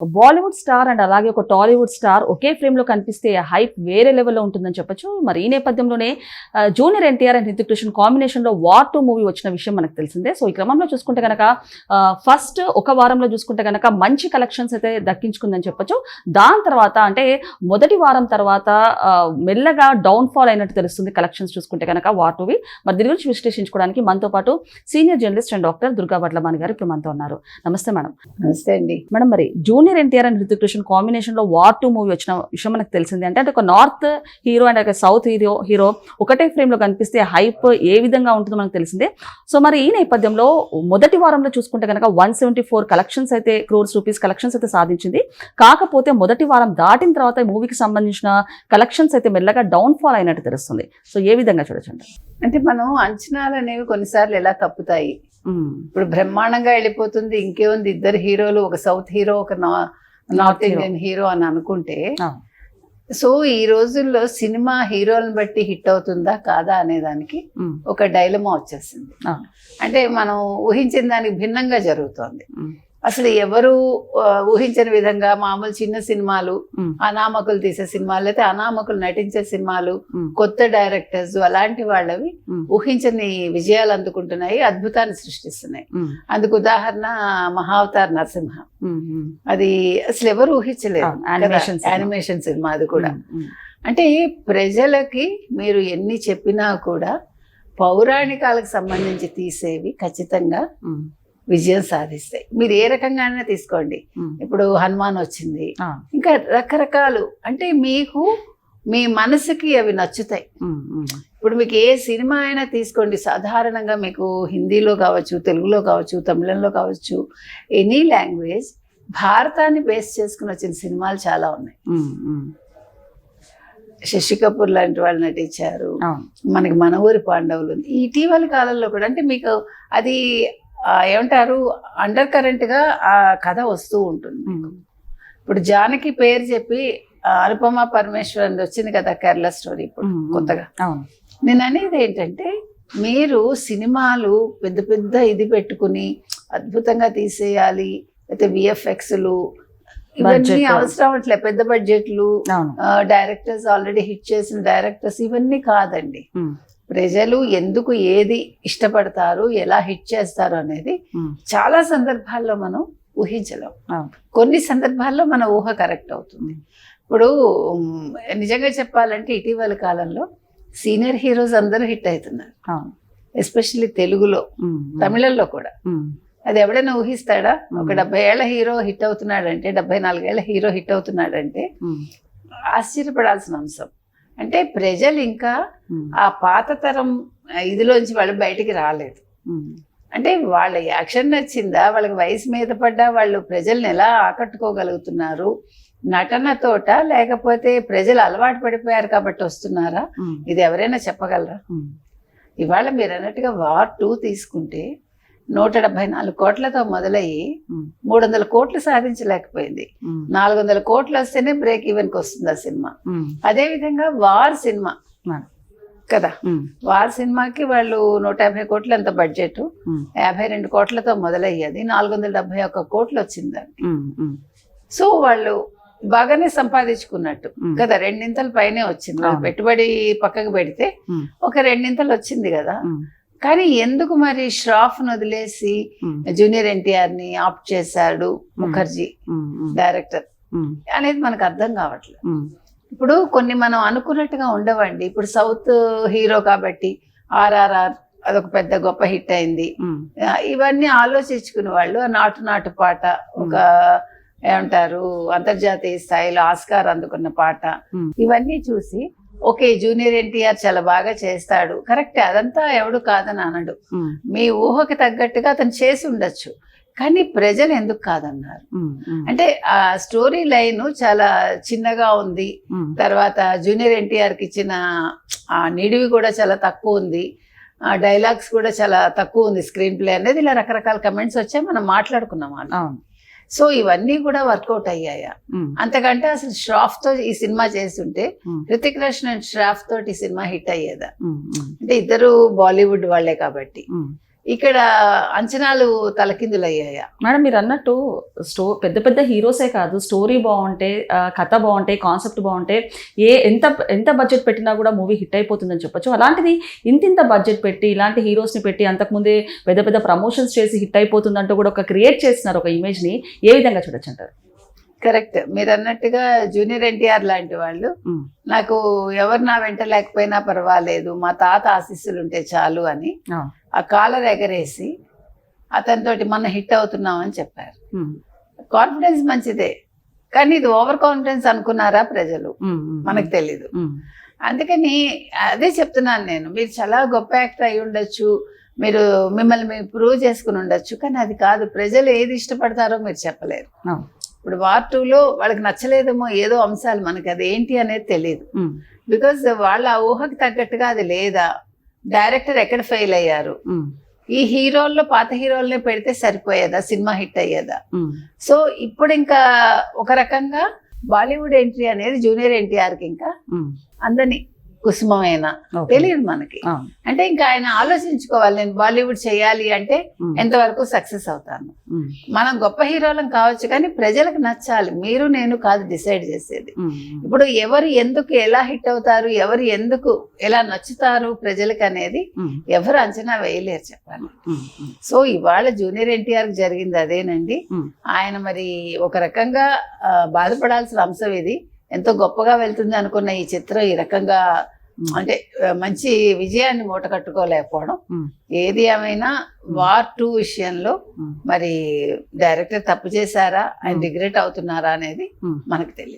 Bollywood star and అలాగే ఒక Tollywood star ఒకే ఫ్రేమ్లో కనిపిస్తే హైప్ వేరే లెవెల్లో ఉంటుందని చెప్పొచ్చు. మరి ఈ నేపథ్యంలోనే జూనియర్ ఎన్టీఆర్ అండ్ హితిక్ రోషన్ కాంబినేషన్లో వార్ టూ మూవీ వచ్చిన విషయం మనకు తెలిసిందే. సో ఈ క్రమంలో చూసుకుంటే కనుక ఫస్ట్ ఒక వారంలో చూసుకుంటే కనుక మంచి కలెక్షన్స్ అయితే దక్కించుకుందని చెప్పొచ్చు. దాని తర్వాత అంటే మొదటి వారం తర్వాత మెల్లగా డౌన్ ఫాల్ అయినట్టు తెలుస్తుంది కలెక్షన్స్ చూసుకుంటే కనుక వార్ టూవి మరి దీని గురించి విశ్లేషించుకోవడానికి మనతో పాటు senior journalist and doctor Durga Vadlamani garu ఇప్పుడు మనతో ఉన్నారు. నమస్తే మేడం. నమస్తే అండి. మేడం మరి జూనియర్ ఎన్టీఆర్ అండ్ హృతిక్ రోషన్ కాంబినేషన్లో వార్ టూ మూవీ వచ్చిన విషయం మనకు తెలిసింది. అంటే అంటే ఒక నార్త్ హీరో అండ్ ఒక సౌత్ హీరో హీరో ఒకటే ఫ్రేమ్లో కనిపిస్తే హైప్ ఏ విధంగా ఉంటుందో మనకు తెలిసిందే. సో మరి ఈ నేపథ్యంలో మొదటి వారంలో చూసుకుంటే కనుక వన్ సెవెంటీ ఫోర్ కలెక్షన్స్ అయితే క్రోర్స్ రూపీస్ కలెక్షన్స్ అయితే సాధించింది. కాకపోతే మొదటి వారం దాటిన తర్వాత ఈ మూవీకి సంబంధించిన కలెక్షన్స్ అయితే మెల్లగా డౌన్ ఫాల్ అయినట్టు తెలుస్తుంది. సో ఏ విధంగా చూడొచ్చండి అంటే మనం అంచనాలు అనేవి కొన్నిసార్లు ఎలా తప్పుతాయి? ఇప్పుడు బ్రహ్మాండంగా వెళ్ళిపోతుంది. ఇంకేముంది? ఇద్దరు హీరోలు ఒక సౌత్ హీరో ఒక నార్త్. ఇండియన్ హీరో అని అనుకుంటే ఆ. సో ఈ రోజుల్లో సినిమా హీరోలను బట్టి హిట్ అవుతుందా? కాదా? అనే దానికి ఒక డైలమా వచ్చేసింది. ఆ. అంటే మనం ఊహించిన దానికి భిన్నంగా జరుగుతోంది. అసలు ఎవరు ఊహించని విధంగా మామూలు చిన్న సినిమాలు అనామకులు తీసే సినిమాలు అయితే అనామకులు నటించే సినిమాలు కొత్త డైరెక్టర్స్ అలాంటి వాళ్ళవి ఊహించని విజయాలు అందుకుంటున్నాయి అద్భుతాన్ని సృష్టిస్తున్నాయి. అందుకు ఉదాహరణ మహావతార్ నరసింహ. అది అసలు ఎవరు ఊహించలేదు. Animation cinema. అది కూడా. అంటే ప్రజలకి మీరు ఎన్ని చెప్పినా కూడా పౌరాణికాలకు సంబంధించి తీసేవి ఖచ్చితంగా విజయం సాధిస్తాయి. మీరు ఏ రకంగానే తీసుకోండి. ఇప్పుడు హనుమాన్ వచ్చింది. ఇంకా రకరకాలు. అంటే మీకు మీ మనసుకి అవి నచ్చుతాయి. ఇప్పుడు మీకు ఏ సినిమా అయినా తీసుకోండి. సాధారణంగా మీకు హిందీలో కావచ్చు తెలుగులో కావచ్చు తమిళంలో కావచ్చు ఎనీ లాంగ్వేజ్ భారతాన్ని బేస్ చేసుకుని వచ్చిన సినిమాలు చాలా ఉన్నాయి. శశి కపూర్ లాంటి వాళ్ళు నటించారు. మనకి మన ఊరి పాండవులు. ఉంది ఇటీవల కాలంలో కూడా అంటే మీకు అది ఏమంటారు? అండర్ కరెంట్గా ఆ కథ వస్తూ ఉంటుంది ఇప్పుడు జానకి పేరు చెప్పి అనుపమ పరమేశ్వరన్ వచ్చింది కదా కేరళ స్టోరీ ఇప్పుడు కొత్తగా. నేను అనేది ఏంటంటే మీరు సినిమాలు పెద్ద పెద్ద ఇది పెట్టుకుని అద్భుతంగా తీసేయాలి అయితే విఎఫ్ఎక్స్లు ఇవన్నీ. అవసరం అట్లే పెద్ద బడ్జెట్లు డైరెక్టర్స్ ఆల్రెడీ హిట్ చేసిన డైరెక్టర్స్ ఇవన్నీ కాదండి. ప్రజలు ఎందుకు ఏది ఇష్టపడతారు ఎలా హిట్ చేస్తారు అనేది చాలా సందర్భాల్లో మనం ఊహించలేం. కొన్ని సందర్భాల్లో మన ఊహ కరెక్ట్ అవుతుంది. ఇప్పుడు నిజంగా చెప్పాలంటే ఇటీవల కాలంలో సీనియర్ హీరోస్ అందరూ హిట్ అవుతున్నారు. ఎస్పెషల్లీ తెలుగులో ఉమ్, ఉమ్, తమిళంలో కూడా. అది ఎవడైనా ఊహిస్తాడా? ఒక. డెబ్బై ఏళ్ళ హీరో హిట్ అవుతున్నాడంటే డెబ్బై నాలుగేళ్ళ హీరో హిట్ అవుతున్నాడంటే ఆశ్చర్యపడాల్సిన అంశం. అంటే ప్రజలు ఇంకా ఆ పాత తరం ఇదిలోంచి వాళ్ళు బయటికి రాలేదు. అంటే వాళ్ళ యాక్షన్ నచ్చిందా? వాళ్ళకి వయసు మీద పడ్డా వాళ్ళు ప్రజల్ని ఎలా ఆకట్టుకోగలుగుతున్నారు? నటనతోట లేకపోతే ప్రజలు అలవాటు పడిపోయారు కాబట్టి వస్తున్నారా? ఇది ఎవరైనా చెప్పగలరా? ఇవాళ మీరు అన్నట్టుగా వార్ టూ తీసుకుంటే నూట డెబ్బై నాలుగు కోట్లతో మొదలయ్యి మూడు వందల కోట్లు సాధించలేకపోయింది. నాలుగు వందల కోట్లు వస్తేనే బ్రేక్ ఈవెన్కి వస్తుంది ఆ సినిమా. అదే విధంగా వార్ సినిమా. కదా? వార్ సినిమాకి వాళ్ళు నూట యాభై కోట్లు ఎంత బడ్జెట్? యాభై రెండు కోట్లతో మొదలయ్యేది నాలుగు వందల డెబ్బై ఒక్క కోట్లు వచ్చిందండి సో వాళ్ళు బాగానే సంపాదించుకున్నట్టు. కదా? రెండింతల పైనే వచ్చింది. పెట్టుబడి పక్కకు పెడితే ఒక రెండింతలు వచ్చింది కదా? కానీ ఎందుకు మరి ష్రాఫ్ వదిలేసి జూనియర్ ఎన్టీఆర్ని ఆప్ట్ చేశాడు ముఖర్జీ డైరెక్టర్? అనేది మనకు అర్థం కావట్లేదు. ఇప్పుడు కొన్ని మనం అనుకున్నట్టుగా ఉండవండి. ఇప్పుడు సౌత్ హీరో కాబట్టి ఆర్ఆర్ఆర్ అదొక పెద్ద గొప్ప హిట్ అయింది. ఇవన్నీ ఆలోచించుకునే వాళ్ళు నాటు నాటు పాట ఒక ఏమంటారు అంతర్జాతీయ స్థాయిలో ఆస్కార్ అందుకున్న పాట. ఇవన్నీ చూసి ఓకే జూనియర్ ఎన్టీఆర్ చాలా బాగా చేస్తాడు. కరెక్ట్ అదంతా ఎవడు కాదని అనడు. మీ ఊహకి తగ్గట్టుగా అతను చేసి ఉండొచ్చు. కానీ ప్రజలు ఎందుకు కాదన్నారు? అంటే ఆ స్టోరీ లైన్ చాలా చిన్నగా ఉంది. తర్వాత జూనియర్ ఎన్టీఆర్కి ఇచ్చిన ఆ నిడివి కూడా చాలా తక్కువ ఉంది. ఆ డైలాగ్స్ కూడా చాలా తక్కువ ఉంది స్క్రీన్ ప్లే అనేది. ఇలా రకరకాల కమెంట్స్ వచ్చాయి. మనం మాట్లాడుకున్నాం. అవును. సో ఇవన్నీ కూడా వర్కౌట్ అయ్యాయా? అంతకంటే అసలు ష్రాఫ్తో ఈ సినిమా చేస్తుంటే హృతిక్ రోషన్ అండ్ ష్రాఫ్ తోటి ఈ సినిమా హిట్ అయ్యేదా? అంటే ఇద్దరు బాలీవుడ్ వాళ్ళే కాబట్టి. ఇక్కడ అంచనాలు తలకిందులయ్యాయా? మేడం మీరు అన్నట్టు స్టో పెద్ద పెద్ద హీరోసే కాదు స్టోరీ బాగుంటే కథ బాగుంటే కాన్సెప్ట్ బాగుంటే ఏ ఎంత ఎంత బడ్జెట్ పెట్టినా కూడా మూవీ హిట్ అయిపోతుందని చెప్పొచ్చు. అలాంటిది ఇంత ఇంత బడ్జెట్ పెట్టి ఇలాంటి హీరోస్ని పెట్టి అంతకుముందే పెద్ద పెద్ద ప్రమోషన్స్ చేసి హిట్ అయిపోతుందంటూ కూడా ఒక క్రియేట్ చేస్తున్నారు ఒక ఇమేజ్ని ఏ విధంగా చూడొచ్చు అంటారు? కరెక్ట్. మీరు అన్నట్టుగా జూనియర్ ఎన్టీఆర్ లాంటి వాళ్ళు నాకు ఎవరు నా వెంట లేకపోయినా పర్వాలేదు మా తాత ఆశీస్సులు ఉంటే చాలు అని ఆ, కాలర్ ఎగరేసి అతనితోటి మనం హిట్ అవుతున్నామని చెప్పారు. ఉమ్, కాన్ఫిడెన్స్ మంచిదే కానీ ఇది ఓవర్ కాన్ఫిడెన్స్ అనుకున్నారా ప్రజలు? మనకు తెలీదు. అందుకని అదే చెప్తున్నాను నేను మీరు చాలా గొప్ప యాక్టర్ అయి ఉండొచ్చు మీరు మిమ్మల్ని మీరు ప్రూవ్ చేసుకుని ఉండొచ్చు కానీ అది కాదు ప్రజలు ఏది ఇష్టపడతారో మీరు చెప్పలేరు. ఇప్పుడు వార్ టూలో వాళ్ళకి నచ్చలేదేమో ఏదో అంశాలు మనకి అది ఏంటి అనేది తెలియదు బికాజ్ వాళ్ళ ఆ ఊహకి తగ్గట్టుగా అది లేదా? డైరెక్టర్ ఎక్కడ ఫెయిల్ అయ్యారు? ఈ హీరోల్లో పాత హీరోలనే పెడితే సరిపోయేదా? సినిమా హిట్ అయ్యేదా? సో ఇప్పుడు ఇంకా ఒక రకంగా బాలీవుడ్ ఎంట్రీ అనేది జూనియర్ ఎన్టీఆర్కి ఇంకా అందని కుసుమమేనా? ఓకే. తెలియదు మనకి. అంటే ఇంకా ఆయన ఆలోచించుకోవాలి నేను బాలీవుడ్ చేయాలి అంటే ఎంతవరకు సక్సెస్ అవుతాను? మనం గొప్ప హీరోలం కావచ్చు కానీ ప్రజలకు నచ్చాలి. మీరు నేను కాదు డిసైడ్ చేసేది. ఇప్పుడు ఎవరు ఎందుకు ఎలా హిట్ అవుతారు ఎవరు ఎందుకు ఎలా నచ్చుతారు ప్రజలకు అనేది ఎవరు అంచనా వేయలేరు చెప్పాలి. సో ఇవాళ జూనియర్ ఎన్టీఆర్ జరిగింది అదేనండి. ఆయన మరి ఒక రకంగా బాధపడాల్సిన అంశం ఇది. ఎంతో గొప్పగా వెళ్తుంది అనుకున్న ఈ చిత్రం ఈ రకంగా. అంటే మంచి విజయాన్ని మూట కట్టుకోలేకపోవడం. ఏది ఏమైనా వార్ టూ విషయంలో. మరి డైరెక్టర్ తప్పు చేశారా ఆయన. రిగ్రెట్ అవుతున్నారా అనేది. మనకు తెలియదు